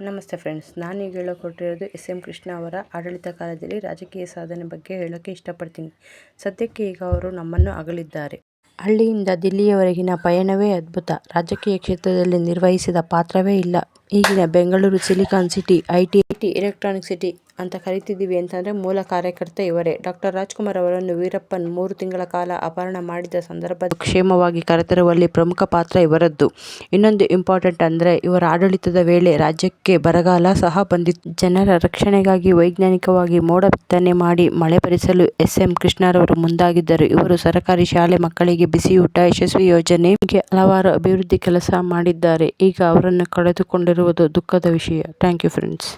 ನಮಸ್ತೆ ಫ್ರೆಂಡ್ಸ್ ನಾನೀಗ ಹೇಳಿಕೊಟ್ಟಿರೋದು S M Krishna ಅವರ ಆಡಳಿತ ಕಾಲದಲ್ಲಿ ರಾಜಕೀಯ ಸಾಧನೆ ಬಗ್ಗೆ ಹೇಳೋಕ್ಕೆ ಇಷ್ಟಪಡ್ತೀನಿ. ಸದ್ಯಕ್ಕೆ ಈಗ ಅವರು ನಮ್ಮನ್ನು ಅಗಲಿದ್ದಾರೆ. ಹಳ್ಳಿಯಿಂದ ದಿಲ್ಲಿಯವರೆಗಿನ ಪಯಣವೇ ಅದ್ಭುತ. ರಾಜಕೀಯ ಕ್ಷೇತ್ರದಲ್ಲಿ ನಿರ್ವಹಿಸಿದ ಪಾತ್ರವೇ ಇಲ್ಲ. ಈಗಿನ Bengaluru silicon city IT, electronic city ಅಂತ ಕರಿತಿದ್ದೀವಿ ಅಂತಂದರೆ ಮೂಲ ಕಾರ್ಯಕರ್ತ ಇವರೇ. ಡಾಕ್ಟರ್ ರಾಜ್ಕುಮಾರ್ ಅವರನ್ನು ವೀರಪ್ಪನ್ ಮೂರು ತಿಂಗಳ ಕಾಲ ಅಪಹರಣ ಮಾಡಿದ ಸಂದರ್ಭ ಕ್ಷೇಮವಾಗಿ ಕರೆತರುವಲ್ಲಿ ಪ್ರಮುಖ ಪಾತ್ರ ಇವರದ್ದು. ಇನ್ನೊಂದು ಇಂಪಾರ್ಟೆಂಟ್ ಅಂದರೆ ಇವರ ಆಡಳಿತದ ವೇಳೆ ರಾಜ್ಯಕ್ಕೆ ಬರಗಾಲ ಸಹ ಬಂದಿತ್ತು. ಜನರ ರಕ್ಷಣೆಗಾಗಿ ವೈಜ್ಞಾನಿಕವಾಗಿ ಮೋಡ ಬಿತ್ತನೆ ಮಾಡಿ ಮಳೆ ಬರಿಸಲು ಎಸ್ ಎಂ ಕೃಷ್ಣರವರು ಮುಂದಾಗಿದ್ದರು. ಇವರು ಸರಕಾರಿ ಶಾಲೆ ಮಕ್ಕಳಿಗೆ ಬಿಸಿಯೂಟ ಯಶಸ್ವಿ ಯೋಜನೆ ಹೀಗೆ ಹಲವಾರು ಅಭಿವೃದ್ಧಿ ಕೆಲಸ ಮಾಡಿದ್ದಾರೆ. ಈಗ ಅವರನ್ನು ಕಳೆದುಕೊಂಡಿರುವುದು ದುಃಖದ ವಿಷಯ. Thank you friends.